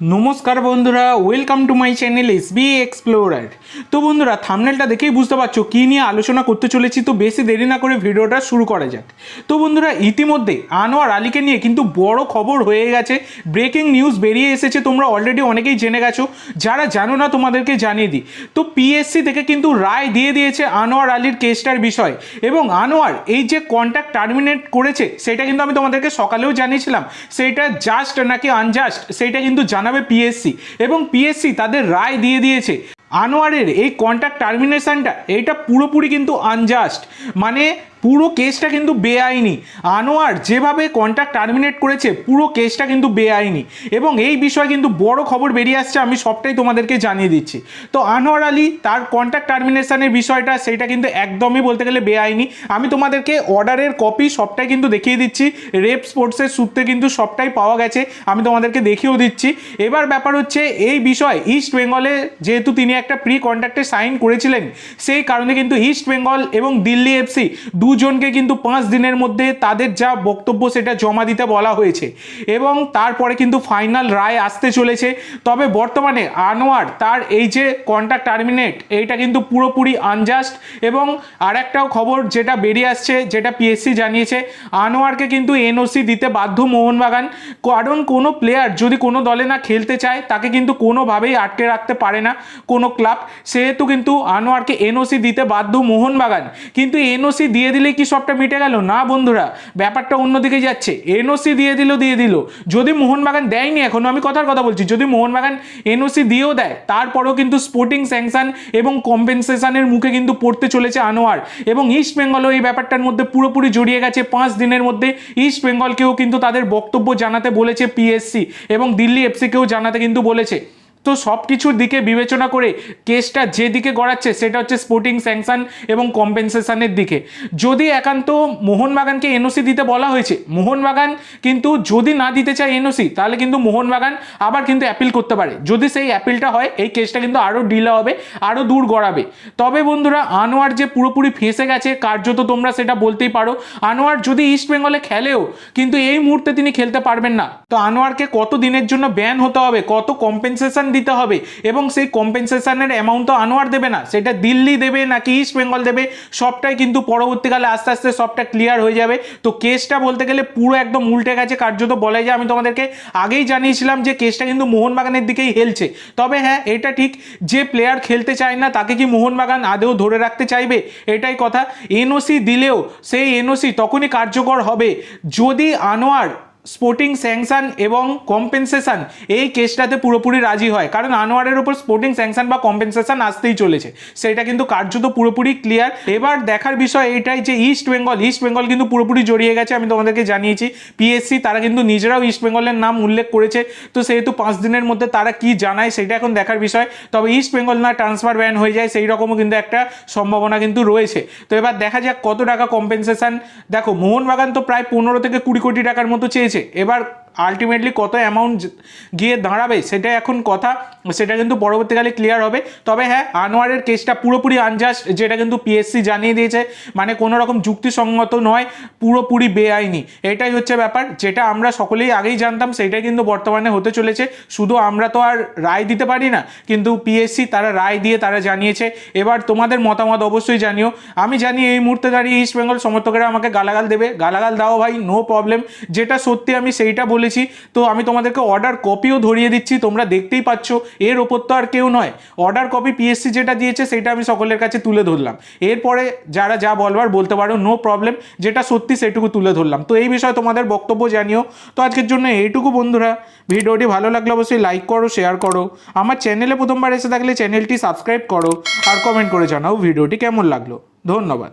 নমস্কার বন্ধুরা welcome to my channel S B explorer তো বন্ধুরা থামনেলটা দেখেই বুঝতে পারছ কী নিয়ে আলোচনা করতে চলেছি, তো বেশি দেরি না করে ভিডিওটা শুরু করা যাক। তো বন্ধুরা, ইতিমধ্যে আনোয়ার আলীকে নিয়ে কিন্তু বড় খবর হয়ে গেছে ব্রেকিং নিউজ বেরিয়ে এসেছে, তোমরা অলরেডি অনেকেই জেনে গেছো, যারা জানো না তোমাদেরকে জানিয়ে দিই। তো পিএসসি থেকে কিন্তু রায় দিয়ে দিয়েছে আনোয়ার আলীর কেসটার বিষয়, এবং আনোয়ার এই যে কন্ট্যাক্ট টার্মিনেট করেছে, সেটা কিন্তু আমি তোমাদেরকে সকালেও জানিয়েছিলাম, সেটা জাস্ট নাকি আনজাস্ট সেটা কিন্তু জানাবে পিএসসি এবং পিএসসি তাদের রায় দিয়ে দিয়েছে। আনোয়ারের এই কন্ট্রাক্ট টার্মিনেশনটা এটা পুরোপুরি কিন্তু আনজাস্ট মানে পুরো কেসটা কিন্তু বেআইনি। আনোয়ার যেভাবে কন্ট্যাক্ট টার্মিনেট করেছে, পুরো কেসটা কিন্তু বেআইনি। এবং এই বিষয়ে কিন্তু বড় খবর বেরিয়ে আসছে, আমি সবটাই তোমাদেরকে জানিয়ে দিচ্ছি। তো আনোয়ার আলী, তার কন্ট্যাক্ট টার্মিনেশনের বিষয়টা, সেটা কিন্তু একদমই বলতে গেলে বেআইনি। আমি তোমাদেরকে অর্ডারের কপি সবটাই কিন্তু দেখিয়ে দিচ্ছি। রেপ স্পোর্টসের সূত্রে কিন্তু সবটাই পাওয়া গেছে, আমি তোমাদেরকে দেখিয়েও দিচ্ছি। এবার ব্যাপার হচ্ছে, এই বিষয় ইস্ট বেঙ্গলে যেহেতু তিনি একটা প্রি কন্ট্রাক্টে সাইন করেছিলেন, সেই কারণে কিন্তু ইস্ট বেঙ্গল এবং দিল্লি এফসি দুজনকে কিন্তু পাঁচ দিনের মধ্যে তাদের যা বক্তব্য সেটা জমা দিতে বলা হয়েছে। এবং তারপরে কিন্তু ফাইনাল রায় আসতে চলেছে। তবে বর্তমানে আনোয়ার তার এই যে কন্ট্রাক্ট টার্মিনেট, এইটা কিন্তু পুরোপুরি আনজাস্ট এবং আর একটাও খবর যেটা বেরিয়ে আসছে, যেটা পিএসসি জানিয়েছে, আনোয়ারকে কিন্তু এনওসি দিতে বাধ্য মোহনবাগান। কারণ কোনো প্লেয়ার যদি কোনো দলে না খেলতে চায়, তাকে কিন্তু কোনোভাবেই আটকে রাখতে পারে না কোনো ক্লাব সেহেতু কিন্তু আনোয়ারকে এনওসি দিতে বাধ্য মোহনবাগান। কিন্তু এনওসি দিয়ে দিলে কি সবটা মিটে গেল? না বন্ধুরা, ব্যাপারটা অন্যদিকে যাচ্ছে। এনওসি দিয়ে দিল দিয়ে দিল। যদি মোহনবাগান দেয়নি এখনও, আমি কথার কথা বলছি, যদি মোহনবাগান এনওসি দিয়েও দেয়, তারপরেও কিন্তু স্পোর্টিং স্যাংশন এবং কম্পেনসেশনের মুখে কিন্তু পড়তে চলেছে আনোয়ার। এবং ইস্ট বেঙ্গলও এই ব্যাপারটার মধ্যে পুরোপুরি জড়িয়ে গেছে পাঁচ দিনের মধ্যে। ইস্ট বেঙ্গলকেও কিন্তু তাদের বক্তব্য জানাতে বলেছে পিএসসি এবং দিল্লি এফসিকেও জানাতে কিন্তু বলেছে। তো সব কিছুর দিকে বিবেচনা করে কেসটা যেদিকে গড়াচ্ছে সেটা হচ্ছে স্পোর্টিং স্যাংশন এবং কম্পেনসেশনের দিকে। যদি একান্ত মোহনবাগানকে এনওসি দিতে বলা হয়েছে, মোহনবাগান কিন্তু যদি না দিতে চায় এনওসি তাহলে কিন্তু মোহনবাগান আবার কিন্তু অ্যাপিল করতে পারে। যদি সেই অ্যাপিলটা হয়, এই কেসটা কিন্তু আরও ডিলে হবে আরও দূর গড়াবে। তবে বন্ধুরা, আনোয়ার যে পুরোপুরি ফেঁসে গেছে, কার্যত তোমরা সেটা বলতেই পারো, আনোয়ার যদি ইস্ট বেঙ্গলে খেলেও, কিন্তু এই মুহূর্তে তিনি খেলতে পারবেন না। তো আনোয়ারকে কত দিনের জন্য ব্যান হতে হবে, কত কম্পেনসেশন দিতে হবে এবং সেই কম্পেনসেশনের অ্যামাউন্ট তো আনোয়ার দেবে না। সেটা দিল্লি দেবে নাকি ইস্ট বেঙ্গল দেবে, সবটাই কিন্তু পরবর্তীকালে আস্তে আস্তে সবটা ক্লিয়ার হয়ে যাবে। তো কেসটা বলতে গেলে পুরো একদম উল্টে গেছে, কার্যত বলাই যায়। আমি তোমাদেরকে আগেই জানিয়েছিলাম যে কেসটা কিন্তু মোহনবাগানের দিকেই হেলছে। তবে হ্যাঁ এটা ঠিক, যে প্লেয়ার খেলতে চায় না, তাকে কি মোহনবাগান আদেও ধরে রাখতে চাইবে? এটাই কথা। এনওসি দিলেও, সেই এনওসি তখনই কার্যকর হবে। যদি আনোয়ার স্পোর্টিং স্যাংশন এবং কম্পেনসেশন এই কেসটাতে পুরোপুরি রাজি হয়। কারণ আনোয়ারের উপর স্পোর্টিং স্যাংশন বা কম্পেনসেশন আসতেই চলেছে। সেটা কিন্তু কার্যত পুরোপুরি ক্লিয়ার এবার দেখার বিষয় এটাই যে ইস্ট বেঙ্গল ইস্ট বেঙ্গল কিন্তু পুরোপুরি জড়িয়ে গেছে, আমি তোমাদেরকে জানিয়েছি। পিএসসি তারা কিন্তু নিজেরাও ইস্ট বেঙ্গলের নাম উল্লেখ করেছে। তো সেহেতু পাঁচ দিনের মধ্যে তারা কি জানায় সেটা এখন দেখার বিষয়। তবে ইস্ট বেঙ্গল না ট্রান্সফার ব্যান হয়ে যায়, সেই রকমও কিন্তু একটা সম্ভাবনা কিন্তু রয়েছে। তো এবার দেখা যাক কত টাকা কম্পেনসেশন দেখো, মোহনবাগান তো প্রায় পনেরো থেকে কুড়ি কোটি টাকার মতো চেয়েছে এবার আলটিমেটলি কত অ্যামাউন্ট গিয়ে দাঁড়াবে সেটা এখন কথা, সেটা কিন্তু পরবর্তীকালে ক্লিয়ার হবে। তবে হ্যাঁ আনোয়ারের কেসটা পুরোপুরি আনজাস্ট যেটা কিন্তু পিএসসি জানিয়ে দিয়েছে মানে কোনো রকম যুক্তিসঙ্গত নয়, পুরোপুরি বেআইনি। এটাই হচ্ছে ব্যাপার, যেটা আমরা সকলেই আগেই জানতাম, সেটাই কিন্তু বর্তমানে হতে চলেছে। শুধু আমরা তো আর রায় দিতে পারি না, কিন্তু পিএসসি তারা রায় দিয়ে তারা জানিয়েছে। এবার তোমাদের মতামত অবশ্যই জানিও। আমি জানি এই মুহূর্তে দাঁড়িয়ে ইস্ট বেঙ্গল সমর্থকেরা আমাকে গালাগাল দেবে। গালাগাল দাও ভাই নো প্রবলেম যেটা সত্যি আমি সেইটা বলেছি, তো আমি তোমাদেরকে অর্ডার কপিও ধরিয়ে দিচ্ছি, তোমরা দেখতেই পাচ্ছ, এর ওপর তো আর কেউ নয়। অর্ডার কপি পিএসসি যেটা দিয়েছে, সেটা আমি সকলের কাছে তুলে ধরলাম। এরপরে যারা যা বলবার বলতে পারো নো প্রবলেম যেটা সত্যি সেটুকু তুলে ধরলাম। তো এই বিষয়ে তোমাদের বক্তব্য জানিও। তো আজকের জন্য এইটুকু বন্ধুরা। ভিডিওটি ভালো লাগলে অবশ্যই লাইক করো শেয়ার করো। আমার চ্যানেলে প্রথমবার এসে থাকলে চ্যানেলটি সাবস্ক্রাইব করো। আর কমেন্ট করে জানাও ভিডিওটি কেমন লাগল। ধন্যবাদ।